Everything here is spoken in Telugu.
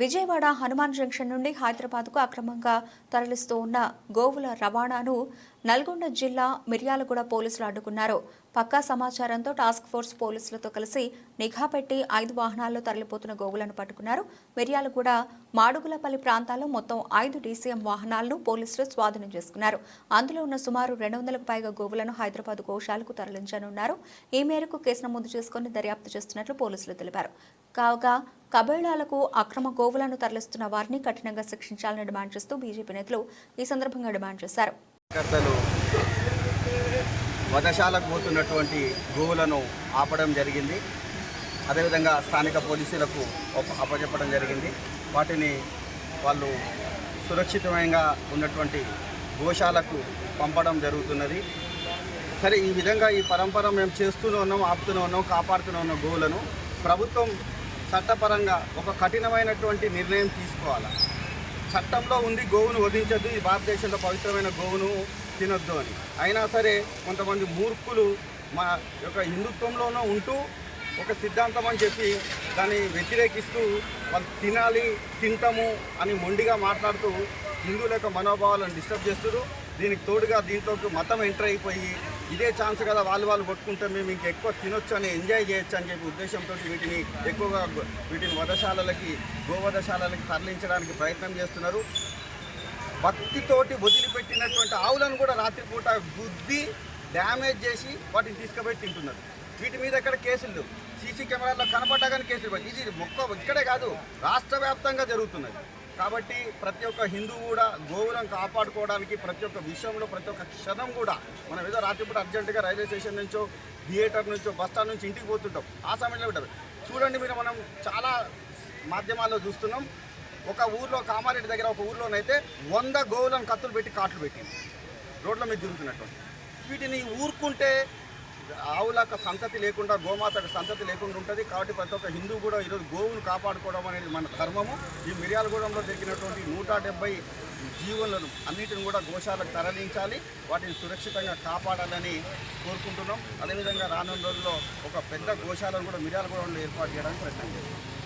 విజయవాడ హనుమాన్ జంక్షన్ నుండి హైదరాబాద్కు అక్రమంగా తరలిస్తూ ఉన్న గోవుల రవాణాను నల్గొండ జిల్లా మిర్యాలగూడ పోలీసులు అడ్డుకున్నారు. పక్కా సమాచారంతో టాస్క్ ఫోర్స్ పోలీసులతో కలిసి నిఘా పెట్టి ఐదు వాహనాల్లో తరలిపోతున్న గోవులను పట్టుకున్నారు. మిర్యాలగూడ మాడుగులపల్లి ప్రాంతాల్లో మొత్తం ఐదు డీసీఎం వాహనాలను పోలీసులు స్వాధీనం చేసుకున్నారు. అందులో ఉన్న సుమారు రెండు వందలకు పైగా గోవులను హైదరాబాద్ గోశాలకు తరలించనున్నారు. ఈ మేరకు కేసు నమోదు చేసుకుని దర్యాప్తు చేస్తున్నట్లు పోలీసులు తెలిపారు. కాగా కబేళాలకు అక్రమ గోవులను తరలిస్తున్న వారిని కఠినంగా శిక్షించాలని డిమాండ్ చేస్తూ బీజేపీ నేతలు ఈ సందర్భంగా డిమాండ్ చేశారు. వధశాలకు పోతున్నటువంటి గోవులను ఆపడం జరిగింది. అదేవిధంగా స్థానిక పోలీసులకు అప్పచెప్పడం జరిగింది. వాటిని వాళ్ళు సురక్షితమైన ఉన్నటువంటి గోశాలకు పంపడం జరుగుతున్నది. సరే ఈ విధంగా ఈ పరంపర మేము చేస్తూనే ఉన్నాం ఆపుతూనే ఉన్నాం కాపాడుతూనే ఉన్నాం గోవులను. ప్రభుత్వం చట్టపరంగా ఒక కఠినమైనటువంటి నిర్ణయం తీసుకోవాలి? చట్టంలో ఉంది గోవును వధించద్దు ఈ భారతదేశంలో పవిత్రమైన గోవును తినొద్దు అని. అయినా సరే కొంతమంది మూర్ఖులు మా యొక్క హిందుత్వంలోనూ ఉంటూ ఒక సిద్ధాంతం అని చెప్పి దాన్ని వ్యతిరేకిస్తూ వాళ్ళు తినాలి తింటాము అని మొండిగా మాట్లాడుతూ హిందువుల యొక్క మనోభావాలను డిస్టర్బ్ చేస్తారు దీనికి తోడుగా దీంట్లోకి మతం ఎంటర్ అయిపోయి ఇదే ఛాన్స్ కదా వాళ్ళు వాళ్ళు కొట్టుకుంటే మేము ఇంక ఎక్కువ తినొచ్చు అని ఎంజాయ్ చేయొచ్చు అని చెప్పి ఉద్దేశంతో వీటిని ఎక్కువగా వీటిని వధశాలలకి గోవధశాలలకి తరలించడానికి ప్రయత్నం చేస్తున్నారు. భక్తితోటి వదిలిపెట్టినటువంటి ఆవులను కూడా రాత్రిపూట గుద్ది డ్యామేజ్ చేసి వాటిని తీసుకుపోయి తింటున్నారు. వీటి మీద ఎక్కడ కేసులు లేవు. సీసీ కెమెరాల్లో కనపడ్డా కానీ కేసులు ఇది మొక్క ఇక్కడే కాదు రాష్ట్ర వ్యాప్తంగా జరుగుతున్నది. కాబట్టి ప్రతి ఒక్క హిందూ కూడా గోవులను కాపాడుకోవడానికి ప్రతి ఒక్క విషయంలో ప్రతి ఒక్క క్షణం కూడా మనం ఏదో రాత్రిపూట అర్జెంటుగా రైల్వే స్టేషన్ నుంచో థియేటర్ నుంచో బస్ స్టాండ్ నుంచి ఇంటికి పోతుంటాం. ఆ సమయంలో ఉంటారు. చూడండి మీరు మనం చాలా మాధ్యమాల్లో చూస్తున్నాం. ఒక ఊర్లో కామారెడ్డి దగ్గర ఒక ఊర్లోనైతే వంద గోవులను కత్తులు పెట్టి కాట్లు పెట్టింది. రోడ్ల మీద తిరుగుతున్నట్టు. వీటిని ఊరుకుంటే ఆవులకు సంతతి లేకుండా గోమాతకు సంతతి లేకుండా ఉంటుంది. కాబట్టి ప్రతి ఒక్క హిందూ కూడా ఈరోజు గోవును కాపాడుకోవడం అనేది మన ధర్మము. ఈ మిర్యాలగూడెంలో జరిగినటువంటి నూట డెబ్బై జీవులను అన్నిటిని కూడా గోశాలకు తరలించాలి. వాటిని సురక్షితంగా కాపాడాలని కోరుకుంటున్నాం. అదేవిధంగా రానున్న రోజుల్లో ఒక పెద్ద గోశాలను కూడా మిర్యాలగూడెంలో ఏర్పాటు చేయడానికి ప్రయత్నం చేస్తున్నాం